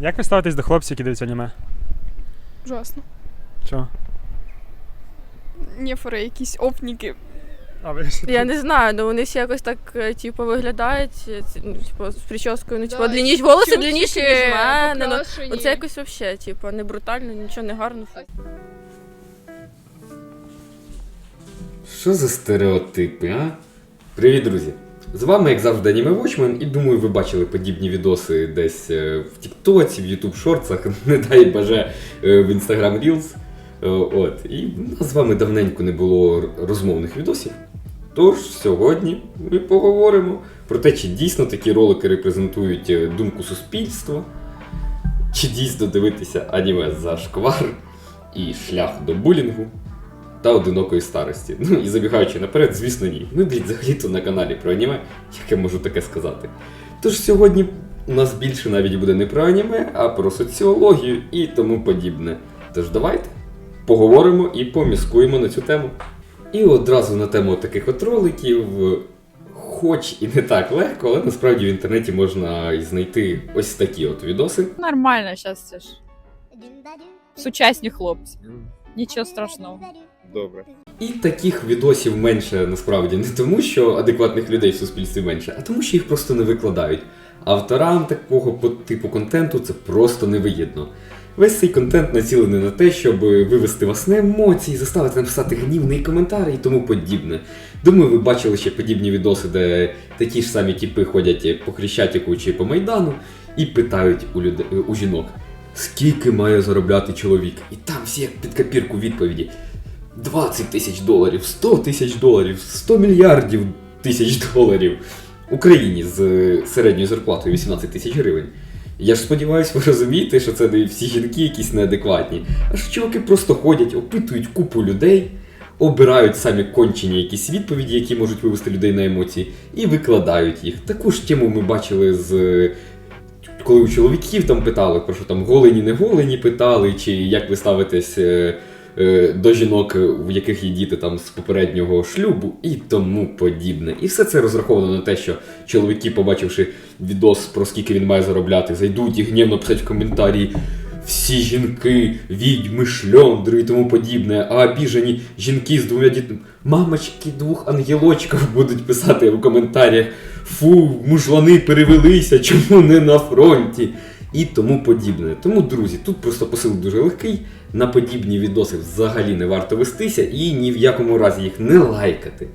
Як ви ставитесь до хлопців, які дивляться аніме? Ужасно. Чого? Нефори, якісь опніки. А ви ж- Я не знаю, ну вони всі якось так, е, типу, виглядають, е, ці- ну, типу, з прическою, ну, типу, Да, длинніше, волоси чубчики, длинніші, ніж в мене. Ну, покрашені. оце якось вообще, типу, не брутально, нічого не гарно. Що за стереотипи, а? Привіт, друзі! З вами, як завжди, Аніме Watchman, і думаю, ви бачили подібні відоси десь е, в Тіктоці, в YouTube шорцах, не дай баже е, в Instagram Reels. Е, От. І нас з вами давненько не було розмовних відосів. Тож сьогодні ми поговоримо про те, чи дійсно такі ролики репрезентують думку суспільства, чи дійсно дивитися аніме за шквар і шлях до булінгу та одинокої старості. Ну і забігаючи наперед, звісно, ні. Ми, блядь, взагалі-то на каналі про аніме, як я можу таке сказати. Тож сьогодні у нас більше навіть буде не про аніме, а про соціологію і тому подібне. Тож давайте поговоримо і поміскуємо на цю тему. І одразу на тему таких от роликів, хоч і не так легко, але насправді в інтернеті можна і знайти ось такі от відоси. Нормально зараз це ж. Сучасні хлопці. Нічого страшного. Добре. І таких відосів менше насправді не тому, що адекватних людей в суспільстві менше, а тому, що їх просто не викладають. Авторам такого типу контенту це просто невигідно. Весь цей контент націлений на те, щоб вивести вас на емоції, заставити написати гнівний коментар і тому подібне. Думаю, ви бачили ще подібні відоси, де такі ж самі тіпи ходять по Хрещатику чи по Майдану і питають у, людей, у жінок, скільки має заробляти чоловік? І там всі як під копірку відповіді. 20 тисяч доларів, 100 тисяч доларів, 100 мільярдів тисяч доларів Україні з е, середньою зарплатою 18 тисяч гривень. Я ж сподіваюся, ви розумієте, що це не всі жінки якісь неадекватні. А що чуваки просто ходять, опитують купу людей, обирають самі кончені якісь відповіді, які можуть вивести людей на емоції, і викладають їх. Таку ж тему ми бачили з. е, Коли у чоловіків там питали, про що там голені, не голені питали, чи як ви ставитесь е, до жінок, в яких є діти там з попереднього шлюбу і тому подібне. І все це розраховано на те, що чоловіки, побачивши відос про скільки він має заробляти, зайдуть і гнівно писать в коментарі. Всі жінки, відьми, шльондри і тому подібне, а обіжені жінки з двома дітьми, мамочки двох ангелочків будуть писати в коментарях: фу, мужлани перевелися, чому не на фронті? І тому подібне. Тому, друзі, тут просто посил дуже легкий. На подібні відоси взагалі не варто вестися і ні в якому разі їх не лайкати,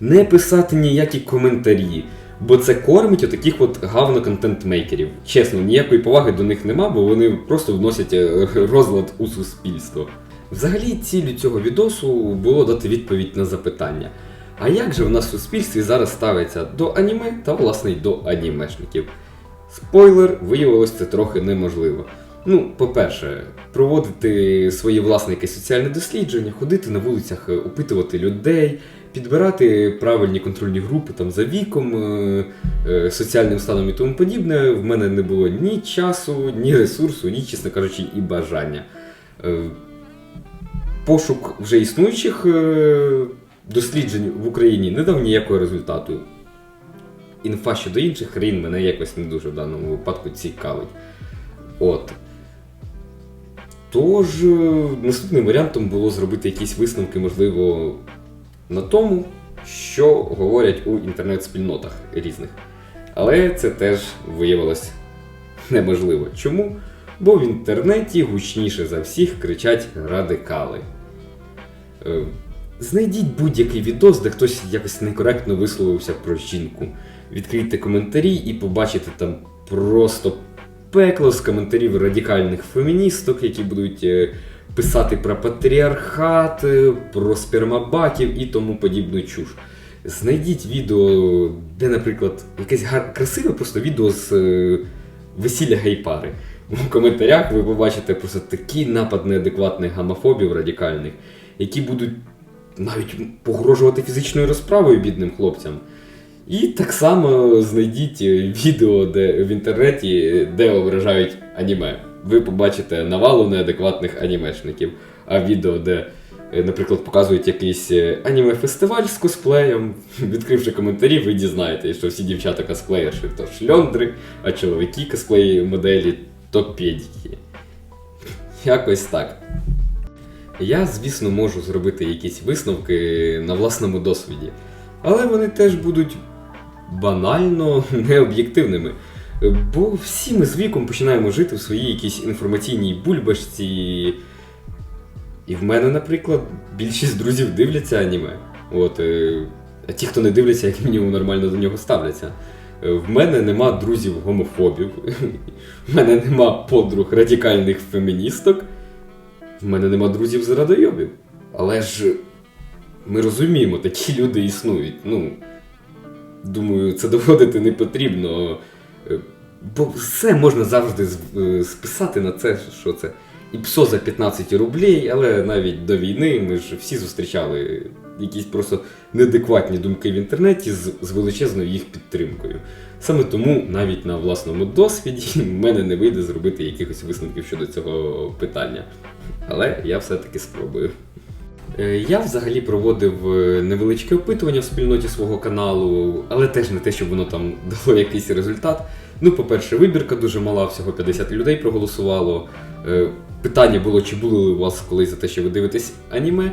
не писати ніякі коментарі. Бо це кормить отаких от гавно-контент-мейкерів. Чесно, ніякої поваги до них нема, бо вони просто вносять е, розлад у суспільство. Взагалі, ціллю цього відосу було дати відповідь на запитання. А як же в нас в суспільстві зараз ставиться до аніме та власне й до анімешників? Спойлер, виявилось це трохи неможливо. Ну, по-перше, проводити своє власне якесь соціальне дослідження, ходити на вулицях, е, опитувати людей, підбирати правильні контрольні групи там за віком, е, е, соціальним станом і тому подібне. В мене не було ні часу, ні ресурсу, ні, чесно кажучи, і бажання. Пошук вже існуючих досліджень в Україні не дав ніякого результату. Інфа щодо інших країн мене якось не дуже в даному випадку цікавить. От. Тож, е, наступним варіантом було зробити якісь висновки, можливо, на тому, що говорять у інтернет-спільнотах різних. Але це теж виявилось неможливо. Чому? Бо в інтернеті гучніше за всіх кричать радикали. Знайдіть будь-який відос, де хтось якось некоректно висловився про жінку. Відкрийте коментарі і побачите там просто пекло з коментарів радикальних феміністок, які будуть е, писати про патріархат, е, про спермабаків і тому подібну чуш. Знайдіть відео, де, наприклад, якесь гар... красиве просто відео з е, весілля гей-пари. В коментарях ви побачите просто такий напад неадекватних гомофобів радикальних, які будуть навіть погрожувати фізичною розправою бідним хлопцям. І так само знайдіть е, відео де, в інтернеті, е, де ображають аніме. Ви побачите навалу неадекватних анімешників. А відео, де, е, наприклад, показують якийсь аніме-фестиваль з косплеєм, відкривши коментарі, ви дізнаєтесь, що всі дівчата косплеєрші то шльондри, а чоловіки косплеї моделі то топедії. Якось так. Я, звісно, можу зробити якісь висновки на власному досвіді, але вони теж будуть банально необ'єктивними. Бо всі ми з віком починаємо жити в своїй якійсь інформаційній бульбашці. І в мене, наприклад, більшість друзів дивляться аніме. От, е, а ті, хто не дивляться, як мінімум нормально до нього ставляться. В мене нема друзів гомофобів, в мене нема подруг радикальних феміністок, в мене нема друзів зрадойобів. Але ж ми розуміємо, такі люди існують. Ну, думаю, це доводити не потрібно. Е, Бо все можна завжди е, списати на це, що це і псо за 15 рублей, але навіть до війни ми ж всі зустрічали якісь просто неадекватні думки в інтернеті з, з величезною їх підтримкою. Саме тому навіть на власному досвіді в мене не вийде зробити якихось висновків щодо цього питання. Але я все-таки спробую. Е, Я взагалі проводив е, невеличке опитування в спільноті свого каналу, але теж не те, щоб воно там дало якийсь результат. Ну, по-перше, вибірка дуже мала, всього 50 людей проголосувало. Е, Питання було, чи були у вас колись за те, що ви дивитесь аніме.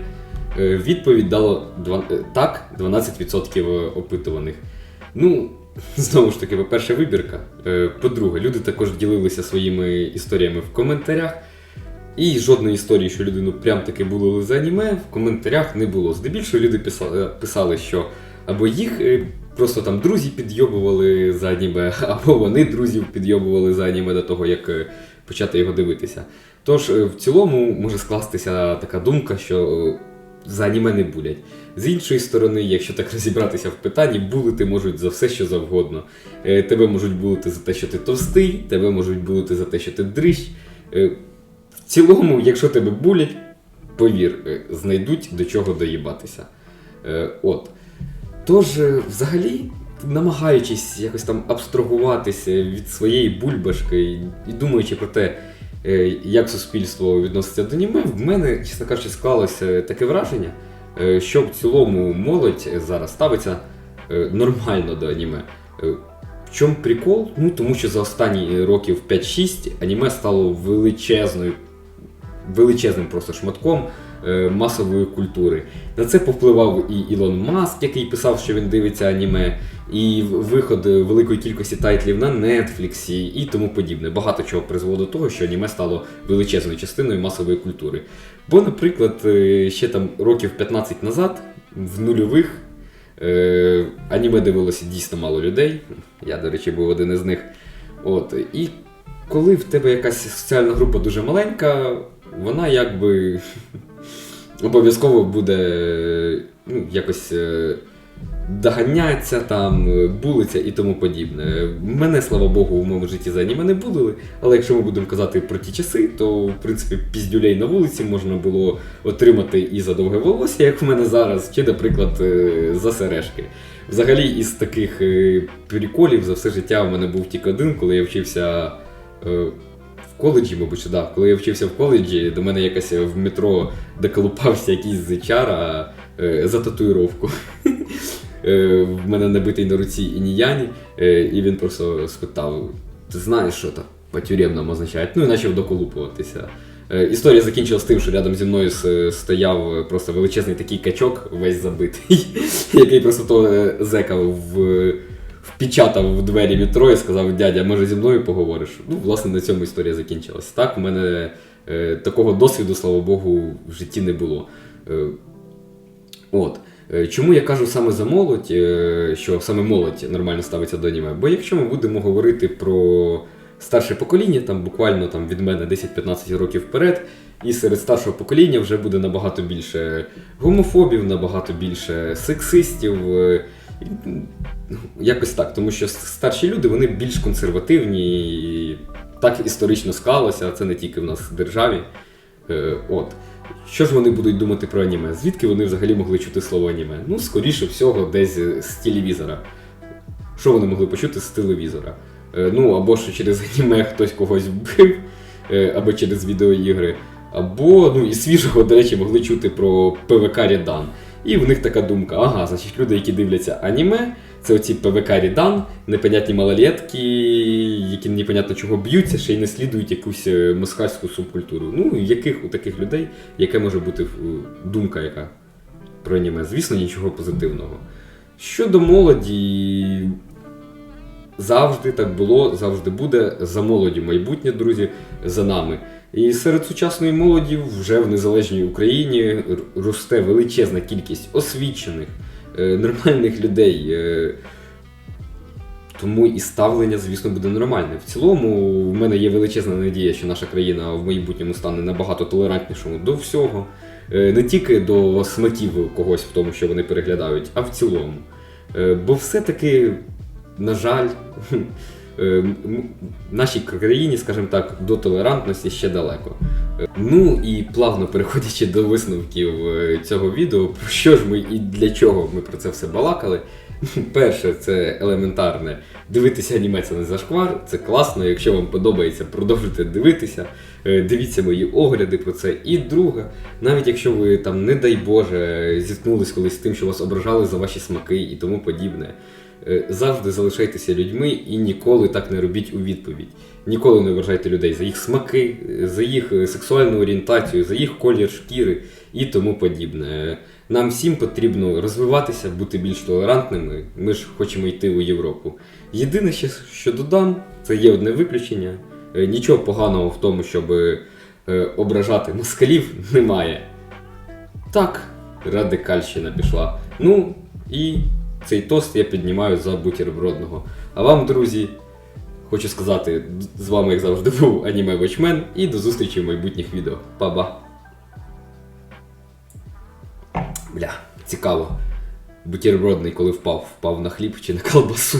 Відповідь дало два- е, так, 12% опитуваних. Ну, знову ж таки, по-перше, вибірка. Е, По-друге, люди також ділилися своїми історіями в коментарях. І жодної історії, що людину прям таки було за аніме, в коментарях не було. Здебільшого люди писали, писали що або їх е, просто там друзі підйобували за аніме, або вони друзів підйобували за аніме до того, як е, почати його дивитися. Тож, в цілому може скластися така думка, що за аніме не булять. З іншої сторони, якщо так розібратися в питанні, булити можуть за все, що завгодно. Е, Тебе можуть булити за те, що ти товстий, тебе можуть булити за те, що ти дрищ. Е, В цілому, якщо тебе булять, повір, е, знайдуть до чого доїбатися. От. Тож, взагалі, намагаючись якось там абстрагуватися від своєї бульбашки і, думаючи про те, як суспільство відноситься до аніме, в мене, чесно кажучи, склалося таке враження, що в цілому молодь зараз ставиться е, нормально до аніме. Е, В чому прикол? Ну, тому що за останні років 5-6 аніме стало величезною, величезним просто шматком е, масової культури. На це повпливав і Ілон Маск, який писав, що він дивиться аніме, і виход е, великої кількості тайтлів на Нетфліксі і тому подібне. Багато чого призвело до того, що аніме стало величезною частиною масової культури. Бо, наприклад, е, ще там років 15 назад, в нульових, е, аніме дивилося дійсно мало людей. Я, до речі, був один із них. От, і коли в тебе якась соціальна група дуже маленька, вона якби обов'язково буде ну, якось е, доганяться, там, е, булиться і тому подібне. Мене, слава Богу, в моєму житті за аніме не булили, але якщо ми будемо казати про ті часи, то в принципі піздюлей на вулиці можна було отримати і за довге волосся, як в мене зараз, чи, наприклад, е, за сережки. Взагалі, із таких приколів за все життя в мене був тільки один, коли я вчився коледжі, мабуть, да. Коли я вчився в коледжі, до мене якось в метро доколупався якийсь зичара е, за татуїровку. Е, В мене набитий на руці ініяні, е, і він просто спитав: ти знаєш, що там по-тюремному означає? Ну і почав доколупуватися. Е, Історія закінчилась тим, що рядом зі мною стояв просто величезний такий качок, весь забитий, який просто е, зека в, впечатав в двері метро і сказав: дядя, може зі мною поговориш? Ну, власне, на цьому історія закінчилась. Так, у мене е, такого досвіду, слава Богу, в житті не було. Е, От. Е, Чому я кажу саме за молодь, е, що саме молодь нормально ставиться до аніме? Бо якщо ми будемо говорити про старше покоління, там буквально там, від мене 10-15 років вперед, і серед старшого покоління вже буде набагато більше гомофобів, набагато більше сексистів. Якось так, тому що старші люди вони більш консервативні, і так історично склалося, а це не тільки в нас в державі. Е, От. Що ж вони будуть думати про аніме? Звідки вони взагалі могли чути слово аніме? Ну, скоріше всього, десь з телевізора. Що вони могли почути з телевізора? Е, Ну, або що через аніме хтось когось вбив, е, або через відеоігри, або, ну, і свіжого, до речі, могли чути про ПВК Рядан. І в них така думка: ага, значить, люди, які дивляться аніме, Це оці ПВК Рідан, непонятні малолетки, які непонятно чого б'ються, ще й не слідують якусь е, москальську субкультуру. Ну, яких у таких людей, яка може бути думка, яка про аніме? Звісно, нічого позитивного. Щодо молоді, завжди так було, завжди буде. За молоді майбутнє, друзі, за нами. І серед сучасної молоді вже в незалежній Україні росте величезна кількість освічених, е, нормальних людей. е, Тому і ставлення, звісно, буде нормальне. В цілому, в мене є величезна надія, що наша країна в майбутньому стане набагато толерантнішою до всього, Е, не тільки до смаків когось в тому, що вони переглядають, а в цілому. Бо все-таки, на жаль, нашій країні, скажімо так, до толерантності ще далеко. Е, Ну і плавно переходячи до висновків е, цього відео, про що ж ми і для чого ми про це все балакали. Перше, це елементарне. Дивитися аніме це не зашквар, це класно. Якщо вам подобається, продовжуйте дивитися. Е, Дивіться мої огляди про це. І друге, навіть якщо ви там, не дай Боже, зіткнулись колись з тим, що вас ображали за ваші смаки і тому подібне. Е, Завжди залишайтеся людьми і ніколи так не робіть у відповідь. Ніколи не вважайте людей за їх смаки, е, за їх е, сексуальну орієнтацію, за їх колір шкіри і тому подібне. Нам всім потрібно розвиватися, бути більш толерантними. Ми ж хочемо йти у Європу. Єдине, що додам, це є одне виключення. Нічого поганого в тому, щоб ображати москалів, немає. Так, радикальщина пішла. Ну і цей тост я піднімаю за бутербродного. А вам, друзі, хочу сказати, з вами, як завжди, був Аніме Вочмен, і до зустрічі в майбутніх відео. Па-ба! Бля, цікаво. Бутербродний, коли впав, впав на хліб чи на колбасу.